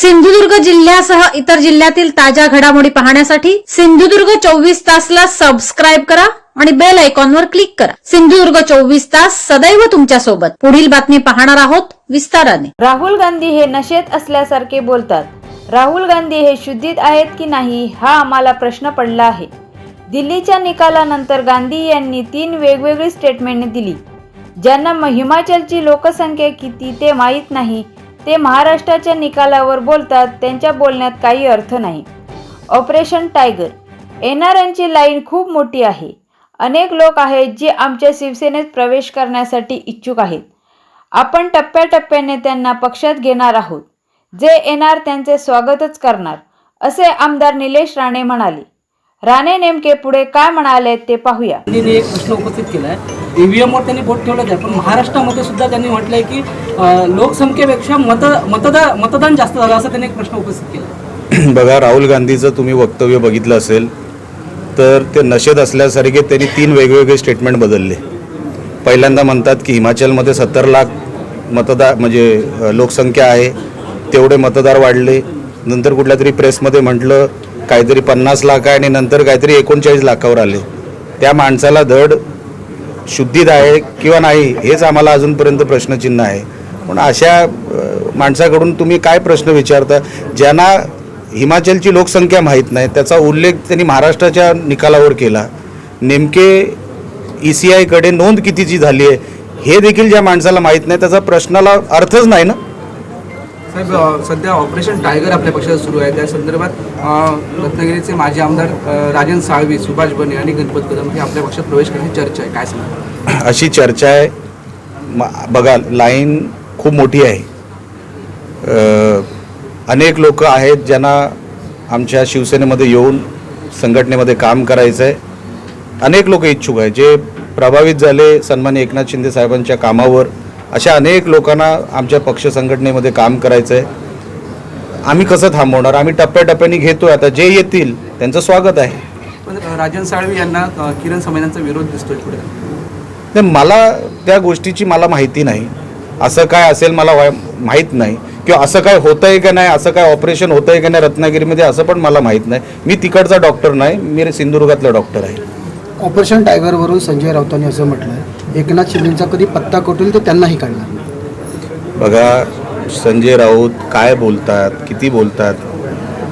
सिंधुदुर्ग जिल्ह्यासह इतर जिल्ह्यातील ताज्या घडामोडी पाहण्यासाठी सिंधुदुर्ग चोवीस तासला सबस्क्राईब करा आणि बेल आयकॉनवर क्लिक करा. सिंधुदुर्ग चोवीस तास सदैव तुमच्यासोबत पुढील बातमी पाहणार आहोत विस्ताराने. राहुल गांधी हे नशेत असल्यासारखे बोलतात. राहुल गांधी हे शुद्धीत आहेत की नाही हा आम्हाला प्रश्न पडला आहे. दिल्लीच्या निकालानंतर गांधी यांनी तीन वेगवेगळी स्टेटमेंट दिली. ज्यांना हिमाचलची लोकसंख्या किती ते माहीत नाही ते महाराष्ट्राच्या निकालावर बोलतात त्यांच्या बोलण्यात काही अर्थ नाही. Operation tiger. येणाऱ्यांची लाईन खूप मोठी आहे. अनेक लोक आहेत जे आमच्या शिवसेनेत प्रवेश करण्यासाठी इच्छुक आहेत. आपण टप्प्याटप्प्याने त्यांना पक्षात घेणार आहोत. जे येणार त्यांचे स्वागतच करणार असे आमदार निलेश राणे म्हणाले. राणे नेमके पुढे काय म्हणाले ते पाहूया. गांधींनी एक प्रश्न उपस्थित केला आहे ईव्हीएमवर त्यांनी बोट ठेवलं आहे पण महाराष्ट्रामध्ये सुद्धा त्यांनी म्हटलंय की अं, लोकसंख्येपेक्षा मत मतदा मतदान जास्त झालं असं त्यांनी एक प्रश्न उपस्थित केला आहे बघा राहुल गांधीचं तुम्ही वक्तव्य बघितलं असेल तर ते नशेत असल्यासारखे त्यांनी तीन वेगवेगळे स्टेटमेंट बदलले. पहिल्यांदा म्हणतात की हिमाचलमध्ये सत्तर लाख मतदार म्हणजे अ, लोकसंख्या आहे तेवढे मतदार वाढले. नंतर कुठल्या तरी प्रेसमध्ये म्हटलं काहीतरी पन्नास लाख आहे आणि नंतर काहीतरी एकोणचाळीस लाखावर आले. त्या माणसाला धड शुद्धीत आहे किंवा नाही हेच आम्हाला अजूनपर्यंत प्रश्नचिन्ह आहे. पण अशा माणसाकडून तुम्ही काय प्रश्न विचारता? ज्यांना हिमाचलची लोकसंख्या माहीत नाही त्याचा उल्लेख त्यांनी महाराष्ट्राच्या निकालावर केला. नेमके ई सी आयकडे नोंद कितीची झाली आहे हे देखील ज्या माणसाला माहीत नाही त्याचा प्रश्नाला अर्थच नाही ना? साहेब सध्या ऑपरेशन टायगर आपल्या पक्षात सुरू आहे. त्या संदर्भात रत्नागिरीचे माजी आमदार राजन साळवी सुभाष बने आणि गणपत कदम हे आपल्या पक्षात प्रवेश करण्याची चर्चा आहे. काय सांगा अशी चर्चा आहे. म- बघा लाईन खूप मोठी आहे. अनेक लोक आहेत ज्यांना आमच्या शिवसेनेमध्ये येऊन संघटनेमध्ये काम करायचं आहे अनेक लोक इच्छुक आहे जे प्रभावित झाले सन्मान्य एकनाथ शिंदे साहेबांच्या कामावर अशा अनेक लोकांना आमच्या पक्ष संघटनेमध्ये काम करायचं आहे आम्ही कसं थांबवणार? आम्ही टप्प्याटप्प्याने घेतोय. आता जे येतील त्यांचं स्वागत आहे. राजन साळवी यांना किरण समाजांचा विरोध दिसतोय पुढे. नाही मला त्या गोष्टीची मला माहिती नाही. असं काय असेल मला माहीत नाही. किंवा असं काय होतं आहे का नाही असं काय ऑपरेशन होतं आहे का नाही रत्नागिरीमध्ये असं पण मला माहीत नाही. मी तिकडचा डॉक्टर नाही मी सिंधुदुर्गातला डॉक्टर आहे. ऑपरेशन टायगरवरून संजय राऊतांनी असं म्हटलं एकनाथ शिंदेचा कधी पत्ता कटून तर त्यांनाही काढणार बघा संजय राऊत काय बोलतात किती बोलतात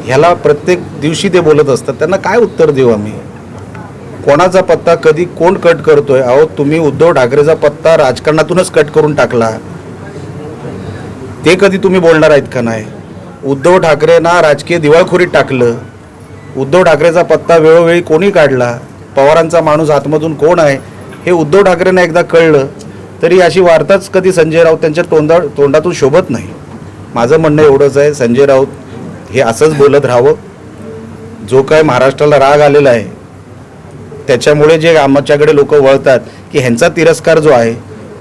ह्याला प्रत्येक दिवशी ते बोलत असतात. त्यांना काय उत्तर देऊ आम्ही? कोणाचा पत्ता कधी कोण कट करतोय? अहो तुम्ही उद्धव ठाकरेचा पत्ता राजकारणातूनच कट करून टाकला. ते कधी तुम्ही बोलणार आहेत का नाही? उद्धव ठाकरेंना राजकीय दिवाळखोरीत टाकलं. उद्धव ठाकरेचा पत्ता वेळोवेळी कोणी काढला? पवारांचा माणूस आतमधून कोण आहे? हे उद्धव ठाकरेंना एकदा कळलं तरी अशी वार्ताच कधी संजय राऊत त्यांच्या तोंडा तोंडातून शोभत नाही. माझं म्हणणं एवढंच आहे संजय राऊत हे असंच बोलत राहावं. जो काय महाराष्ट्राला राग आलेला आहे त्याच्यामुळे जे आमच्याकडे लोक वळतात की ह्यांचा तिरस्कार जो आहे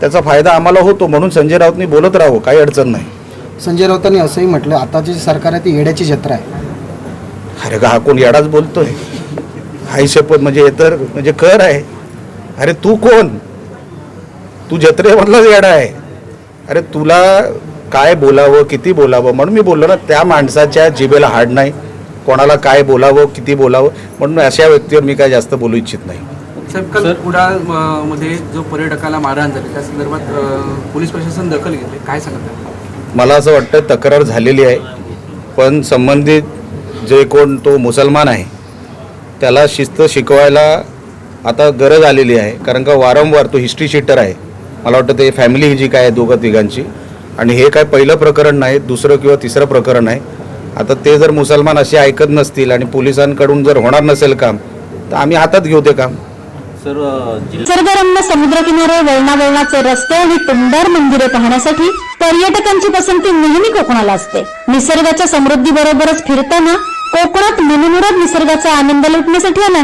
त्याचा फायदा आम्हाला होतो म्हणून संजय राऊतनी बोलत राहावं काही अडचण नाही. संजय राऊतांनी असंही म्हटलं आताची जी सरकार आहे ती येड्याची जत्रा आहे. अरे का हा कोण येडाच बोलतोय? हाय शपथ म्हणजे हे तर म्हणजे कर आहे. अरे तू कोण? तू जत्रेमधलाच येडा आहे. अरे तुला काय बोलावं किती बोलावं? म्हणून मी बोललो ना त्या माणसाच्या जिभेला हाड नाही. कोणाला काय बोलावं किती बोलावं? म्हणून अशा व्यक्तीवर मी काय जास्त बोलू इच्छित नाही. साहेब काल मध्ये जो पर्यटकाला मारहाण झाली त्या संदर्भात पोलीस प्रशासन दखल घेतली. काय सांगतात मला असं वाटतं तक्रार झालेली आहे. पण संबंधित जे कोण तो मुसलमान आहे त्याला शिस्त शिकवायला आता गरज आलेली आहे कारण का वारंवार तो हिस्ट्री शीटर आहे. मला वाटतं ते फॅमिली जी काय आहे दोघं तिघांची. आणि हे काय पहिलं प्रकरण नाही दुसरं किंवा तिसरं प्रकरण आहे. आता ते जर मुसलमान असे ऐकत नसतील आणि पोलिसांकडून जर होणार नसेल काम तर आम्ही हातात घेऊ ते काम. निसर्गरम्य समुद्रकिनारे वळणावळणाचे रस्ते आणि टुमदार मंदिरे पाहण्यासाठी पर्यटकांची पसंती नेहमी कोकणाला असते. निसर्गाच्या समृद्धी बरोबरच फिरताना कोकणात मनमुराद निसर्गाचा आनंद लुटण्यासाठी आला